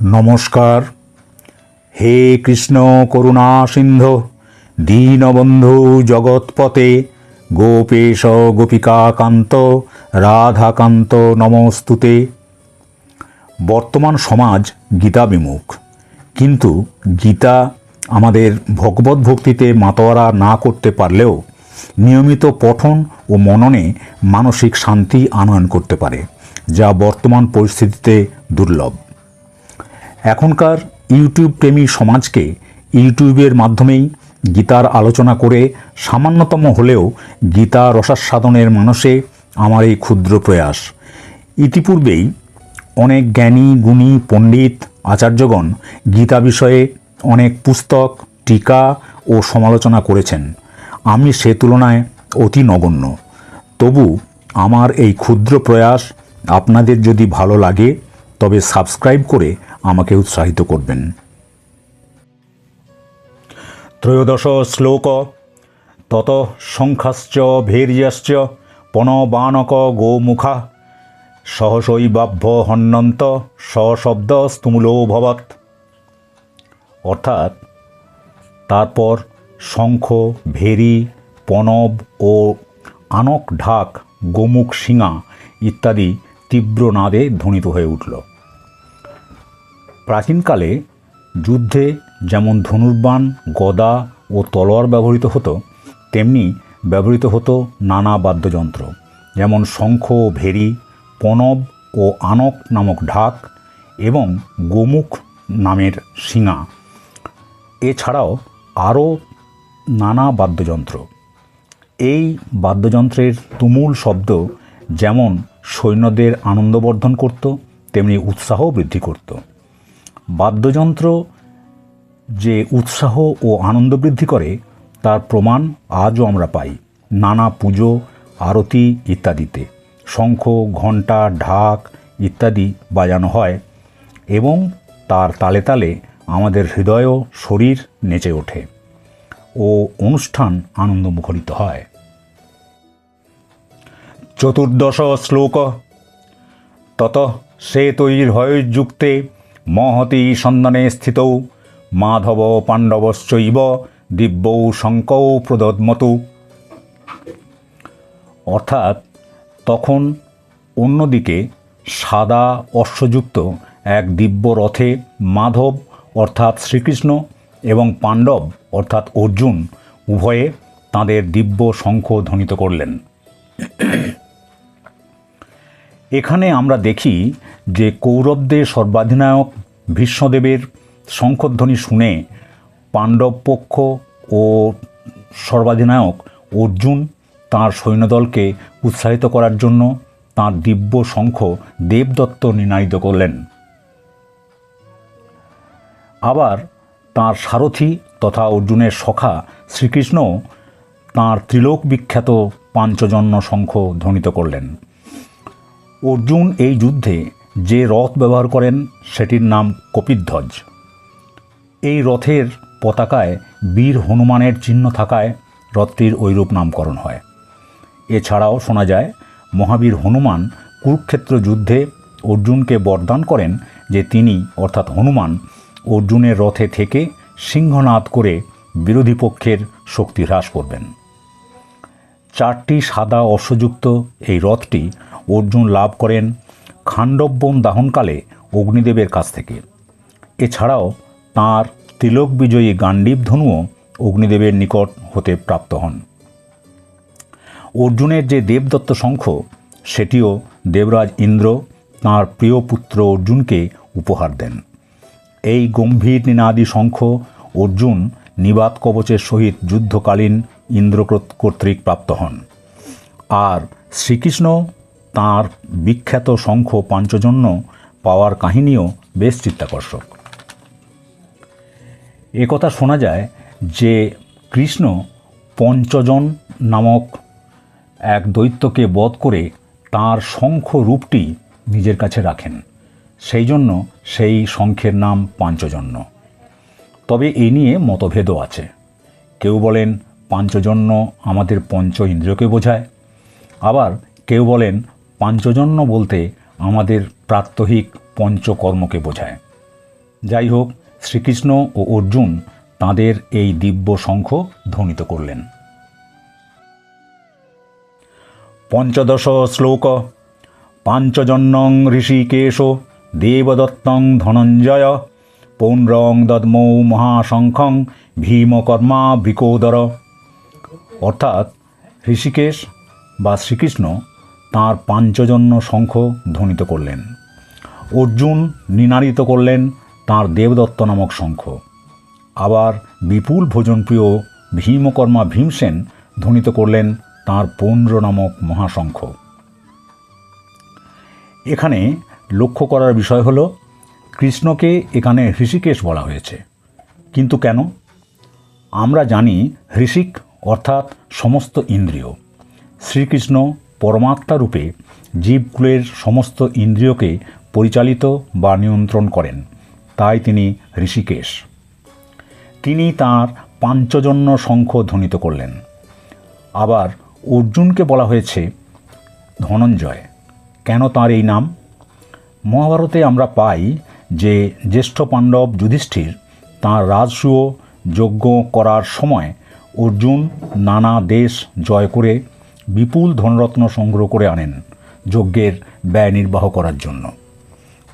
নমস্কার। হে কৃষ্ণ করুণা সিন্ধু, দীনবন্ধু জগৎপতে, গোপেশ গোপিকাকান্ত, রাধাকান্ত নমস্তুতে। বর্তমান সমাজ গীতা বিমুখ কিন্তু গীতা আমাদের ভগবত ভক্তিতে মাতোয়ারা না করতে পারলেও নিয়মিত পঠন ও মননে মানসিক শান্তি আনয়ন করতে পারে, যা বর্তমান পরিস্থিতিতে দুর্লভ। এখনকার ইউটিউব প্রেমী সমাজকে ইউটিউবের মাধ্যমেই গীতার আলোচনা করে সামান্যতম হলেও গীতা রসাস্বাদনের মানুষে আমার এই ক্ষুদ্র প্রয়াস। ইতিপূর্বেই অনেক জ্ঞানী, গুণী, পণ্ডিত, আচার্যগণ গীতা বিষয়ে অনেক পুস্তক, টিকা ও সমালোচনা করেছেন। আমি সে তুলনায় অতি নগণ্য। তবু আমার এই ক্ষুদ্র প্রয়াস আপনাদের যদি ভালো লাগে, তবে সাবস্ক্রাইব করে আমাকে উৎসাহিত করবেন। ত্রয়োদশ শ্লোক। তত সংখ্যাশ্চ ভের্যশ্চ, পণবানক, গোমুখা সহসৈবাভ্য হন্যন্ত সশব্দ স্তূলভবৎ অর্থাৎ তারপর শঙ্খ, ভেরি পনব ও আনক, ঢাক, গোমুখ শিঙা ইত্যাদি তীব্র নাদে ধ্বনিত হয়ে উঠল। প্রাচীনকালে যুদ্ধে যেমন ধনুর্বাণ, গদা ও তলোয়ার ব্যবহৃত হতো, তেমনি ব্যবহৃত হতো নানা বাদ্যযন্ত্র, যেমন শঙ্খ ও ভেরি, পনব ও আনক নামক ঢাক এবং গোমুখ নামের শিঙা। এছাড়াও আরও নানা বাদ্যযন্ত্র। এই বাদ্যযন্ত্রের তুমুল শব্দ যেমন সৈন্যদের আনন্দবর্ধন করত, তেমনি উৎসাহ বৃদ্ধি করত। বাদ্যযন্ত্র যে উৎসাহ ও আনন্দ বৃদ্ধি করে, তার প্রমাণ আজও আমরা পাই। নানা পুজো, আরতি ইত্যাদিতে। শঙ্খ, ঘণ্টা, ঢাক ইত্যাদি বাজানো হয় এবং তার তালে তালে আমাদের হৃদয় শরীর নেচে ওঠে ও অনুষ্ঠান আনন্দমুখরিত হয়। চতুর্দশ শ্লোক। তত সে তৈর্হয়যুক্তে মহতি সন্ধানে স্থিত, মাধব পাণ্ডবশ্চৈব, দিব্যৌ শঙ্কৌ প্রদদ্মতু। অর্থাৎ তখন অন্যদিকে সাদা অশ্বযুক্ত এক দিব্য রথে মাধব অর্থাৎ শ্রীকৃষ্ণ এবং পাণ্ডব অর্থাৎ অর্জুন উভয়ে তাঁদের দিব্য শঙ্খ ধ্বনিত করলেন। এখানে আমরা দেখি যে কৌরবদের সর্বাধিনায়ক ভীষ্মদেবের শঙ্খধ্বনি শুনে পাণ্ডব পক্ষ ও সর্বাধিনায়ক অর্জুন তাঁর সৈন্যদলকে উৎসাহিত করার জন্য তাঁর দিব্য শঙ্খ দেবদত্ত নির্ণায়িত করলেন। আবার তাঁর সারথি তথা অর্জুনের সখা শ্রীকৃষ্ণ তাঁর ত্রিলোক বিখ্যাত পাঞ্চজন্য শঙ্খ ধ্বনিত করলেন। অর্জুন এই যুদ্ধে যে রথ ব্যবহার করেন, সেটির নাম কপিধ্বজ। এই রথের পতাকায় বীর হনুমানের চিহ্ন থাকায় রথটির ঐরূপ নামকরণ হয়। এছাড়াও শোনা যায়, মহাবীর হনুমান কুরুক্ষেত্র যুদ্ধে অর্জুনকে বরদান করেন যে তিনি, অর্থাৎ হনুমান, অর্জুনের রথে থেকে সিংহনাদ করে বিরোধী পক্ষের শক্তি হ্রাস করবেন। চারটি সাদা অশ্বযুক্ত এই রথটি অর্জুন লাভ করেন খাণ্ডববন দাহনকালে অগ্নিদেবের কাছ থেকে। এছাড়াও তাঁর তিলক বিজয়ী গান্ডীব ধনুও অগ্নিদেবের নিকট হতে প্রাপ্ত হন। অর্জুনের যে দেবদত্ত শঙ্খ, সেটিও দেবরাজ ইন্দ্র, তাঁর প্রিয় পুত্র অর্জুনকে উপহার দেন। এই গম্ভীর নিনাদি শঙ্খ অর্জুন নিবাত কবচের সহিত যুদ্ধকালীন ইন্দ্র কর্তৃক প্রাপ্ত হন। আর শ্রীকৃষ্ণ তাঁর বিখ্যাত শঙ্খ পাঞ্চজন্য পাওয়ার কাহিনীও বেশ চিত্তাকর্ষক। একথা শোনা যায় যে কৃষ্ণ পঞ্চজন নামক এক দৈত্যকে বধ করে তাঁর শঙ্খ রূপটি নিজের কাছে রাখেন। সেই জন্য সেই শঙ্খের নাম পাঞ্চজন্য। তবে এ নিয়ে মতভেদও আছে। কেউ বলেন পাঞ্চজন্য আমাদের পঞ্চ ইন্দ্রিয়কে বোঝায়। আবার কেউ বলেন, পাঞ্চজন্য বলতে আমাদের প্রাত্যহিক পঞ্চকর্মকে বোঝায়। যাই হোক শ্রীকৃষ্ণ ও অর্জুন তাদের এই দিব্য শঙ্খ ধ্বনিত করলেন। পঞ্চদশ শ্লোক, পাঞ্চজন্যং ঋষিকেশ, দেবদত্তং ধনঞ্জয়, পৌণ্ড্রং দদ্মৌ মহাশঙ্খং ভীমকর্মা বৃকোদর অর্থাৎ ঋষিকেশ বা শ্রীকৃষ্ণ তাঁর পাঞ্চজন্য শঙ্খ ধ্বনিত করলেন। অর্জুন নিনারিত করলেন তাঁর দেবদত্ত নামক শঙ্খ। আবার বিপুল ভোজনপ্রিয় ভীমকর্মা ভীমসেন ধ্বনিত করলেন তাঁর পৌণ্ড্র নামক মহাশঙ্খ। এখানে লক্ষ্য করার বিষয় হল, কৃষ্ণকে এখানে হৃষিকেশ বলা হয়েছে। কিন্তু কেন? আমরা জানি হৃষিক অর্থাৎ সমস্ত ইন্দ্রিয়। শ্রীকৃষ্ণ পরমাত্মা রূপে জীবকুলের সমস্ত ইন্দ্রিয়কে পরিচালিত বা নিয়ন্ত্রণ করেন। তাই তিনি ঋষিকেশ। তিনি তাঁর পাঞ্চজন্য শঙ্খ ধ্বনিত করলেন। আবার অর্জুনকে বলা হয়েছে, ধনঞ্জয়, কেন তার এই নাম? মহাভারতে আমরা পাই যে জ্যেষ্ঠ পাণ্ডব যুধিষ্ঠির তাঁর রাজসূয় যজ্ঞ করার সময় অর্জুন নানা দেশ জয় করে বিপুল ধনরত্ন সংগ্রহ করে আনেন যজ্ঞের ব্যয় নির্বাহ করার জন্য।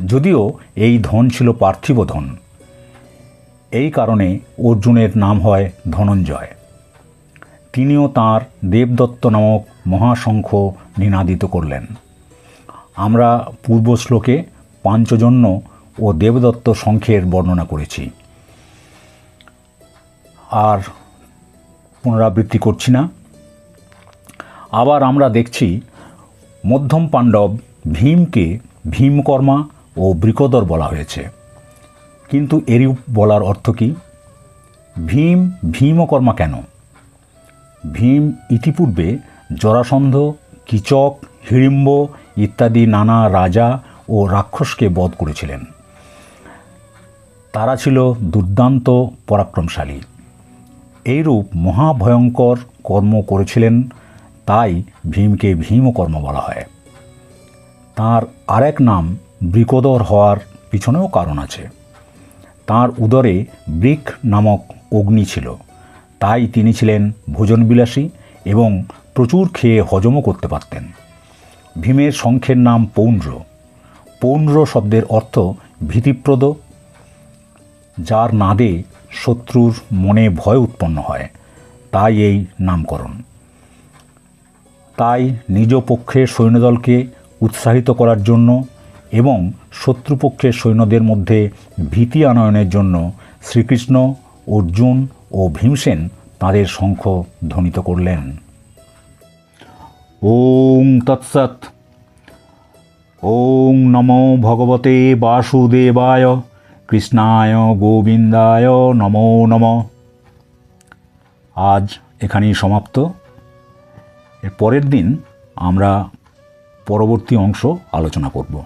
যদিও এই ধন ছিল পার্থিব ধন। এই কারণে অর্জুনের নাম হয় ধনঞ্জয়। তিনিও তাঁর দেবদত্ত নামক মহাশঙ্খ নিনাদিত করলেন। আমরা পূর্ব শ্লোকে পাঞ্চজন্য ও দেবদত্ত শঙ্খের বর্ণনা করেছি। আর পুনরাবৃত্তি করছি না। আবার আমরা দেখছি মধ্যম পাণ্ডব ভীমকে ভীমকর্মা ও বৃকদর বলা হয়েছে। কিন্তু এরূপ বলার অর্থ কী? ভীম ভীমকর্মা কেন? ভীম ইতিপূর্বে জরাসন্ধ, কীচক, হিড়িম্ব ইত্যাদি নানা রাজা ও রাক্ষসকে বধ করেছিলেন। তারা ছিল দুর্দান্ত পরাক্রমশালী। এইরূপ মহাভয়ঙ্কর কর্ম করেছিলেন, তাই ভীমকে ভীমকর্ম বলা হয়। তার আরেক নাম বৃকদর হওয়ার পিছনেও কারণ আছে। তার উদরে বৃক নামক অগ্নি ছিল, তাই তিনি ছিলেন ভোজনবিলাসী এবং প্রচুর খেয়ে হজমও করতে পারতেন। ভীমের শঙ্খের নাম পৌণ্ড্র পৌণ্ড্র শব্দের অর্থ ভীতিপ্রদ যার নাদে শত্রুর মনে ভয় উৎপন্ন হয়, তাই এই নামকরণ। তাই নিজ পক্ষের সৈন্যদলকে উৎসাহিত করার জন্য এবং শত্রুপক্ষের সৈন্যদের মধ্যে ভীতি আনয়নের জন্য শ্রীকৃষ্ণ, অর্জুন ও ভীমসেন তাদের শঙ্খ ধ্বনিত করলেন। ওং তৎসৎ। ওং নমো ভগবতে বাসুদেবায়। কৃষ্ণায় গোবিন্দায় নমো নম। আজ এখানেই সমাপ্ত। এর পরের দিন আমরা পরবর্তী অংশ আলোচনা করব।